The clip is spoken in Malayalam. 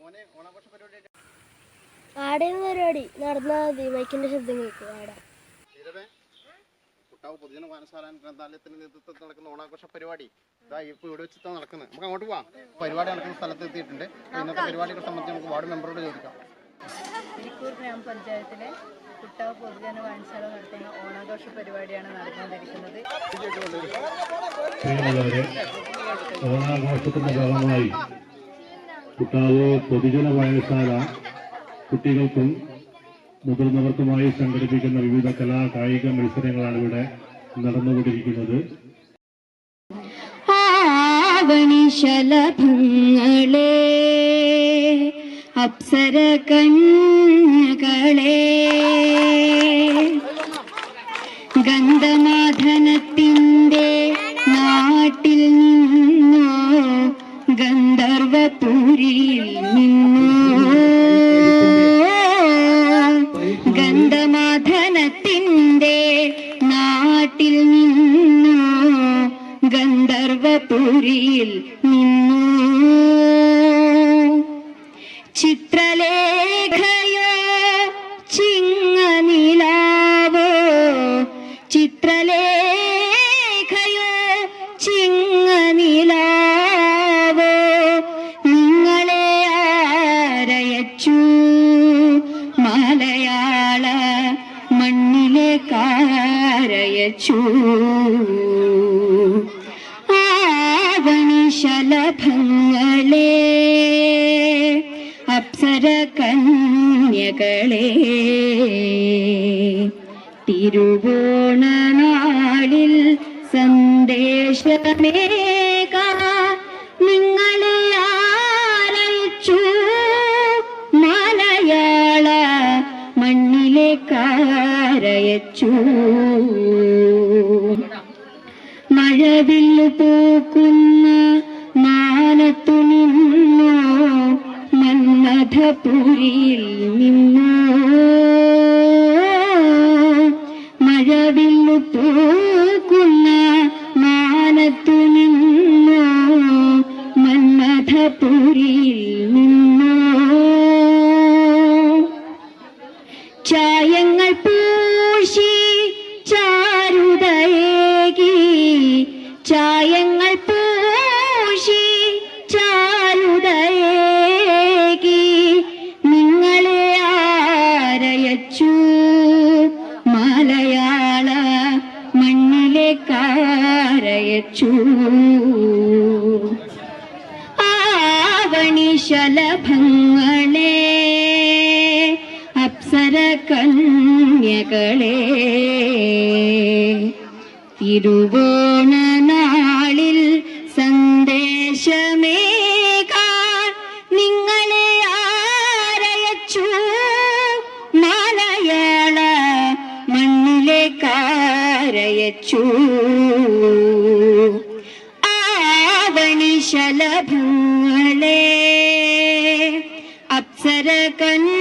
മോനെ പരിപാടി? നടന്നാൽ മതി. മൈക്കിന്റെ ശബ്ദം കേൾക്കും ആടെ. കുട്ടാവ് പൊതുജന വായനശാല ഗ്രന്ഥാലയത്തിന്റെ നേതൃത്വത്തിൽ നടക്കുന്ന ഓണാഘോഷ പരിപാടി. ഇതാ ഇപ്പൊ ഇവിടെ വെച്ചിട്ടാണ് നടക്കുന്നത്. നമുക്ക് അങ്ങോട്ട് പോവാം. പരിപാടി നടക്കുന്ന സ്ഥലത്ത് എത്തിയിട്ടുണ്ട്. ഇന്നത്തെ പരിപാടികളെ സംബന്ധിച്ച് നമുക്ക് വാർഡ് മെമ്പറോട് ചോദിക്കാം. തിരിക്കൂർ ഗ്രാമപഞ്ചായത്തിലെ കുട്ടാവ് പൊതുജന വായനശാല നടത്തുന്ന ഓണാഘോഷ പരിപാടിയാണ് നടന്നുകൊണ്ടിരിക്കുന്നത്. ഓണാഘോഷത്തിന്റെ ഭാഗമായി കുട്ടാവ് പൊതുജന വായനശാല കുട്ടികൾക്കും മുതിർന്നവർക്കുമായി സംഘടിപ്പിക്കുന്ന വിവിധ കലാ കായിക മത്സരങ്ങളാണ് ഇവിടെ നടന്നുകൊണ്ടിരിക്കുന്നത്. അപ്സര കന്യകളെ ഗന്ധർവപുരിയിൽ നിന്നു. ചിത്രലേഖയോ ചിങ്ങനിലാവോ? ചിത്രലേഖയോ ചിങ്ങനിലാവോ? നിങ്ങളെ ആരയച്ചു? മലയാള മണ്ണിലെ കാരയച്ചു. ആവണിശലഭങ്ങളെ അപ്സര കന്യകളെ തിരുവോണനാളിൽ സന്ദേശമേക നിങ്ങളെ ആലയിച്ചു. മലയാള മണ്ണിലെ കാരയച്ചു മഴവില്ലു പൂക്കുന്ന മാനത്തു നിന്നോ മന്മഥപുരിയിൽ നിന്നോ? മഴവിൽ പൂക്കുന്ന മാനത്തു നിന്നോ നിന്നോ? ചായങ്ങൾ പൂശി ചാരുതയേകി നിങ്ങളെ ആരയച്ചു. മലയാള മണ്ണിലെ കാരയച്ചു. ആവണിശലഭങ്ങളെ അപ്സര കന്യകളെ തിരുവോണനാളിൽ കാരയച്ചു ആവണിശലഭങ്ങളെ അപ്സര കന്യ